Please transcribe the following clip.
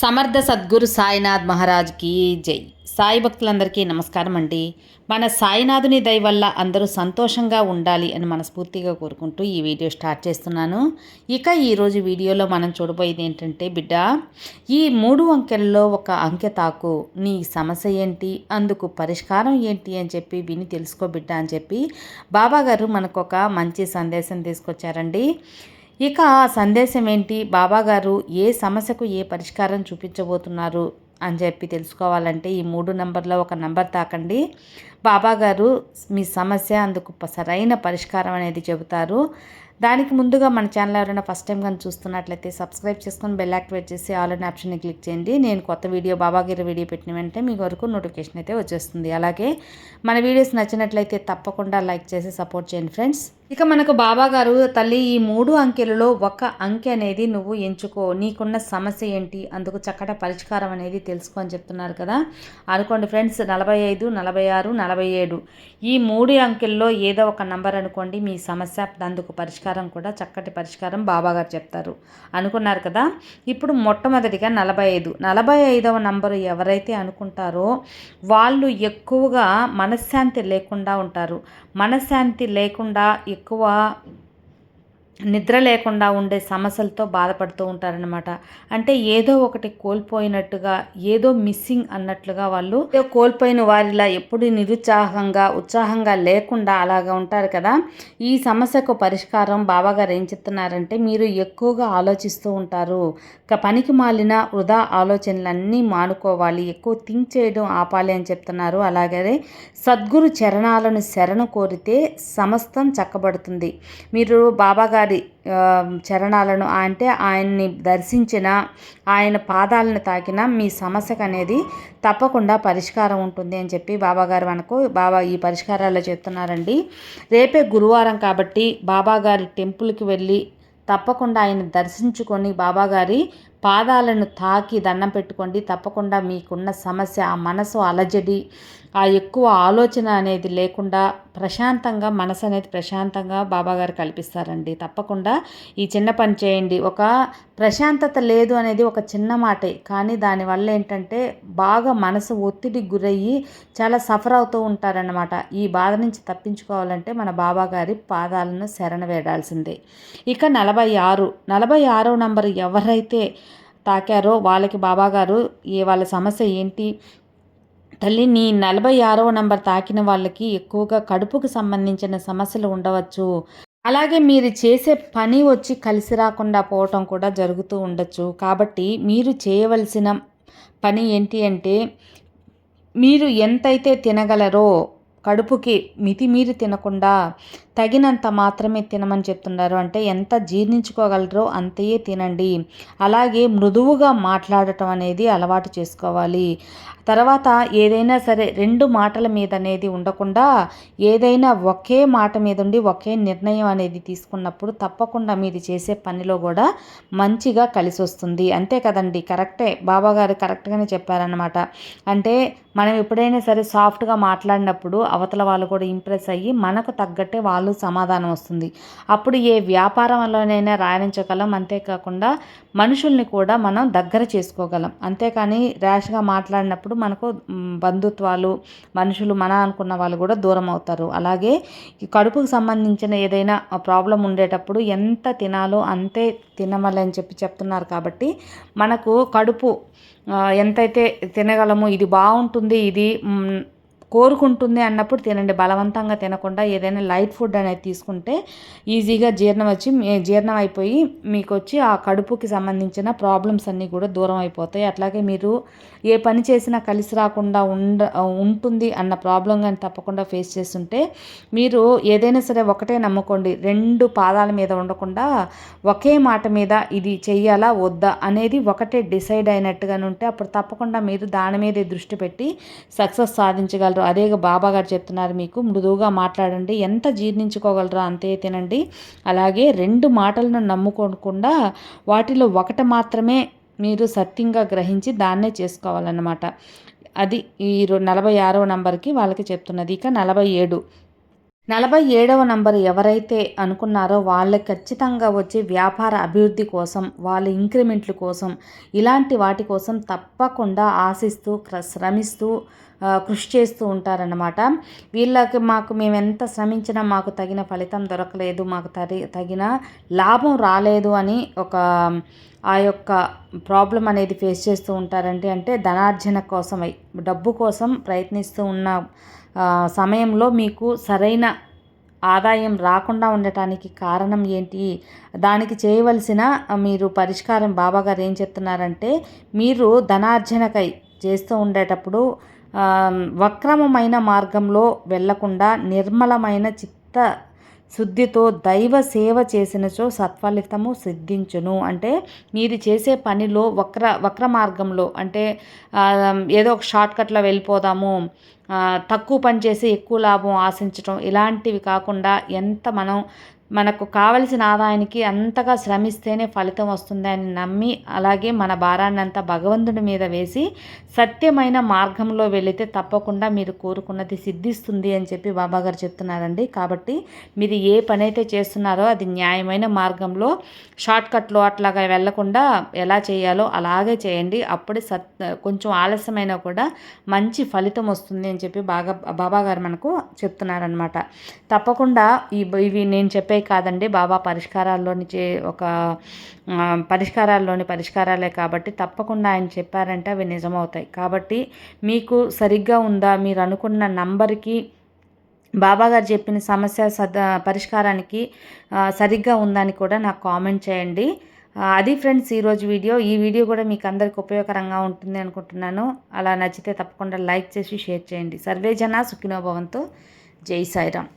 సమర్థ సద్గురు సాయినాథ్ మహారాజ్కి జై. సాయి భక్తులందరికీ నమస్కారం అండి. మన సాయినాథుని దయ వల్ల అందరూ సంతోషంగా ఉండాలి అని మనస్ఫూర్తిగా కోరుకుంటూ ఈ వీడియో స్టార్ట్ చేస్తున్నాను. ఇక ఈరోజు వీడియోలో మనం చూడబోయేది ఏంటంటే బిడ్డ ఈ మూడు అంకెల్లో ఒక అంకె తాకు. నీ సమస్య ఏంటి? అందుకు పరిష్కారం ఏంటి? అని చెప్పి విని తెలుసుకో బిడ్డ అని చెప్పి బాబా గారు మనకు ఒక మంచి సందేశం తీసుకొచ్చారండి. ఇక ఆ సందేశం ఏంటి బాబాగారు ఏ సమస్యకు ఏ పరిష్కారం చూపించబోతున్నారు? అని చెప్పి తెలుసుకోవాలంటే ఈ మూడు నంబర్లో ఒక నంబర్ తాకండి. బాబాగారు మీ సమస్య అందుకు సరైన పరిష్కారం అనేది చెబుతారు. దానికి ముందుగా మన ఛానల్ ఎవరైనా ఫస్ట్ టైం కానీ చూస్తున్నట్లయితే సబ్స్క్రైబ్ చేసుకొని బెల్ యాక్టివేట్ చేసి ఆల్ అనే ఆప్షన్ని క్లిక్ చేయండి. నేను కొత్త వీడియో బాబాగారి వీడియో పెట్టిన వెంటనే మీ వరకు నోటిఫికేషన్ అయితే వచ్చేస్తుంది. అలాగే మన వీడియోస్ నచ్చినట్లయితే తప్పకుండా లైక్ చేసి సపోర్ట్ చేయండి ఫ్రెండ్స్. ఇక మనకు బాబాగారు తల్లి ఈ మూడు అంకెలలో ఒక అంకె అనేది నువ్వు ఎంచుకో. నీకున్న సమస్య ఏంటి? అందుకు చక్కట పరిష్కారం అనేది తెలుసుకో అని చెప్తున్నారు కదా. అనుకోండి ఫ్రెండ్స్. నలభై ఐదు నలభై ఆరు నలభై ఏడు. ఈ మూడు అంకెల్లో ఏదో ఒక నంబర్ అనుకోండి మీ సమస్య అందుకు పరిష్కారం కూడా చక్కటి పరిష్కారం బాబాగారు చెప్తారు. అనుకున్నారు కదా? ఇప్పుడు మొట్టమొదటిగా నలభై ఐదు. నలభై ఐదవ నంబరు ఎవరైతే అనుకుంటారో వాళ్ళు ఎక్కువగా మనశ్శాంతి లేకుండా ఉంటారు. మనశ్శాంతి లేకుండా ఎక్కువ నిద్ర లేకుండా ఉండే సమస్యలతో బాధపడుతూ ఉంటారనమాట అంటే ఏదో ఒకటి కోల్పోయినట్టుగా ఏదో మిస్సింగ్ అన్నట్లుగా వాళ్ళు కోల్పోయిన వారిలా ఎప్పుడు నిరుత్సాహంగా ఉత్సాహంగా లేకుండా అలాగా ఉంటారు కదా. ఈ సమస్యకు పరిష్కారం బాబాగారు ఏం చెప్తున్నారంటే మీరు ఎక్కువగా ఆలోచిస్తూ ఉంటారు. ఇక పనికి మాలిన వృధా ఆలోచనలన్నీ మానుకోవాలి. ఎక్కువ థింక్ చేయడం ఆపాలి అని చెప్తున్నారు. అలాగే సద్గురు చరణాలను శరణు కోరితే సమస్తం చక్కబడుతుంది. మీరు బాబాగారు గారి చరణాలను అంటే ఆయన్ని దర్శించిన ఆయన పాదాలను తాకిన మీ సమస్యకు అనేది తప్పకుండా పరిష్కారం ఉంటుంది అని చెప్పి బాబాగారు మనకు బాబా ఈ పరిష్కారాలు చెప్తున్నారండి. రేపే గురువారం కాబట్టి బాబాగారి టెంపుల్కి వెళ్ళి తప్పకుండా ఆయన దర్శించుకొని బాబాగారి పాదాలను తాకి దండం పెట్టుకోండి. తప్పకుండా మీకున్న సమస్య ఆ మనసు అలజడి ఆ ఎక్కువ ఆలోచన అనేది లేకుండా ప్రశాంతంగా మనసు అనేది ప్రశాంతంగా బాబాగారు కల్పిస్తారండి. తప్పకుండా ఈ చిన్న పని చేయండి. ఒక ప్రశాంతత లేదు అనేది ఒక చిన్న మాటే. కానీ దానివల్ల ఏంటంటే బాగా మనసు ఒత్తిడికి గురయ్యి చాలా సఫర్ అవుతూ ఉంటారన్నమాట. ఈ బాధ నుంచి తప్పించుకోవాలంటే మన బాబాగారి పాదాలను శరణ వేడాల్సిందే ఇక నలభై ఆరు. నలభై ఆరో నంబర్ ఎవరైతే తాకారో? వాళ్ళకి బాబాగారు ఏ వాళ్ళ సమస్య ఏంటి? తల్లి నీ నలభై ఆరవ నంబర్ తాకిన వాళ్ళకి ఎక్కువగా కడుపుకు సంబంధించిన సమస్యలు ఉండవచ్చు. అలాగే మీరు చేసే పని వచ్చి కలిసి రాకుండా పోవటం కూడా జరుగుతూ ఉండొచ్చు. కాబట్టి మీరు చేయవలసిన పని ఏంటి అంటే మీరు ఎంతైతే తినగలరో కడుపుకి మితిమీరి తినకుండా తగినంత మాత్రమే తినమని చెప్తున్నారు. అంటే ఎంత జీర్ణించుకోగలరో అంతయే తినండి. అలాగే మృదువుగా మాట్లాడటం అనేది అలవాటు చేసుకోవాలి. తర్వాత ఏదైనా సరే రెండు మాటల మీద అనేది ఉండకుండా ఏదైనా ఒకే మాట మీద ఉండి ఒకే నిర్ణయం అనేది తీసుకున్నప్పుడు తప్పకుండా మీరు చేసే పనిలో కూడా మంచిగా కలిసి వస్తుంది. అంతే కదండి. కరెక్టే. బాబాగారు కరెక్ట్గానే చెప్పారనమాట అంటే మనం ఎప్పుడైనా సరే సాఫ్ట్గా మాట్లాడినప్పుడు అవతల వాళ్ళు కూడా ఇంప్రెస్ అయ్యి మనకు తగ్గట్టే వాళ్ళు సమాధానం వస్తుంది. అప్పుడు ఏ వ్యాపారంలోనైనా రాణించగలం. అంతేకాకుండా మనుషుల్ని కూడా మనం దగ్గర చేసుకోగలం. అంతేకాని ర్యాష్గా మాట్లాడినప్పుడు మనకు బంధుత్వాలు మనుషులు మన అనుకున్న వాళ్ళు కూడా దూరం అవుతారు. అలాగే కడుపుకు సంబంధించిన ఏదైనా ప్రాబ్లం ఉండేటప్పుడు ఎంత తినాలో అంతే తినమని చెప్పి చెప్తున్నారు కాబట్టి మనకు కడుపు ఎంతైతే తినగలమో ఇది బాగుంటుంది ఇది కోరుకుంటుంది అన్నప్పుడు తినండి. బలవంతంగా తినకుండా ఏదైనా లైట్ ఫుడ్ అనేది తీసుకుంటే ఈజీగా జీర్ణం వచ్చి జీర్ణం అయిపోయి మీకు వచ్చి ఆ కడుపుకి సంబంధించిన ప్రాబ్లమ్స్ అన్నీ కూడా దూరం అయిపోతాయి. అట్లాగే మీరు ఏ పని చేసినా కలిసి రాకుండా ఉండ ఉంటుంది అన్న ప్రాబ్లం కానీ తప్పకుండా ఫేస్ చేస్తుంటే మీరు ఏదైనా సరే ఒకటే నమ్ముకోండి. రెండు పాదాల మీద ఉండకుండా ఒకే మాట మీద ఇది చెయ్యాలా వద్దా అనేది ఒకటే డిసైడ్ అయినట్టుగా ఉంటే అప్పుడు తప్పకుండా మీరు దాని మీదే దృష్టి పెట్టి సక్సెస్ సాధించగలరు చేయగలరు అదే బాబా గారు చెప్తున్నారు మీకు. మృదువుగా మాట్లాడండి. ఎంత జీర్ణించుకోగలరో అంతే తినండి. అలాగే రెండు మాటలను నమ్ముకోకుండా వాటిలో ఒకటి మాత్రమే మీరు సత్యంగా గ్రహించి దాన్నే చేసుకోవాలన్నమాట. అది ఈ నలభై ఆరవ నంబర్కి వాళ్ళకి చెప్తున్నది. ఇక నలభై ఏడు. నలభై ఏడవ నంబర్ ఎవరైతే అనుకున్నారో వాళ్ళకి ఖచ్చితంగా వచ్చి వ్యాపార అభివృద్ధి కోసం వాళ్ళ ఇంక్రిమెంట్ల కోసం ఇలాంటి వాటి కోసం తప్పకుండా ఆశిస్తూ శ్రమిస్తూ కృషి చేస్తూ ఉంటారన్నమాట. వీళ్ళకి మాకు మేము ఎంత శ్రమించినా మాకు తగిన ఫలితం దొరకలేదు మాకు తరి తగిన లాభం రాలేదు అని ఒక ఆ యొక్క ప్రాబ్లం అనేది ఫేస్ చేస్తూ ఉంటారంటే అంటే ధనార్జన కోసమై డబ్బు కోసం ప్రయత్నిస్తూ ఉన్న సమయంలో మీకు సరైన ఆదాయం రాకుండా ఉండటానికి కారణం ఏంటి? దానికి చేయవలసిన మీరు పరిష్కారం బాబాగారు ఏం చెప్తున్నారంటే మీరు ధనార్జనకై చేస్తూ ఉండేటప్పుడు వక్రమమైన మార్గంలో వెళ్ళకుండా నిర్మలమైన చిత్త శుద్ధితో దైవ సేవ చేసినచో సత్ఫలితము సిద్ధించును. అంటే మీరు చేసే పనిలో వక్ర వక్ర మార్గంలో అంటే ఏదో ఒక షార్ట్కట్లో వెళ్ళిపోదాము తక్కువ పని చేసి ఎక్కువ లాభం ఆశించటం ఇలాంటివి కాకుండా ఎంత మనం మనకు కావలసిన ఆదాయానికి అంతగా శ్రమిస్తేనే ఫలితం వస్తుందని నమ్మి అలాగే మన భారాన్ని అంతా భగవంతుడి మీద వేసి సత్యమైన మార్గంలో వెళితే తప్పకుండా మీరు కోరుకున్నది సిద్ధిస్తుంది అని చెప్పి బాబాగారు చెప్తున్నారండి. కాబట్టి మీరు ఏ పని అయితే చేస్తున్నారో అది న్యాయమైన మార్గంలో షార్ట్కట్లో అట్లాగా వెళ్ళకుండా ఎలా చేయాలో అలాగే చేయండి. అప్పుడే సత్ కొంచెం ఆలస్యమైనా కూడా మంచి ఫలితం వస్తుంది అని చెప్పి బాగా బాబాగారు మనకు చెప్తున్నారనమాట తప్పకుండా ఇవి నేను చెప్పే చెప్పే కాదండి. బాబా పరిష్కారాల్లోని చే ఒక పరిష్కారాల్లోని పరిష్కారాలే కాబట్టి తప్పకుండా ఆయన చెప్పారంటే అవి నిజమవుతాయి. కాబట్టి మీకు సరిగ్గా ఉందా? మీరు అనుకున్న నంబర్కి బాబాగారు చెప్పిన సమస్య సద పరిష్కారానికి సరిగ్గా ఉందని కూడా నాకు కామెంట్ చేయండి. అది ఫ్రెండ్స్ ఈరోజు వీడియో. ఈ వీడియో కూడా మీకు అందరికి ఉపయోగకరంగా ఉంటుంది అనుకుంటున్నాను. అలా నచ్చితే తప్పకుండా లైక్ చేసి షేర్ చేయండి. సర్వేజన సుఖినోభవంతో జై సాయిరామ్.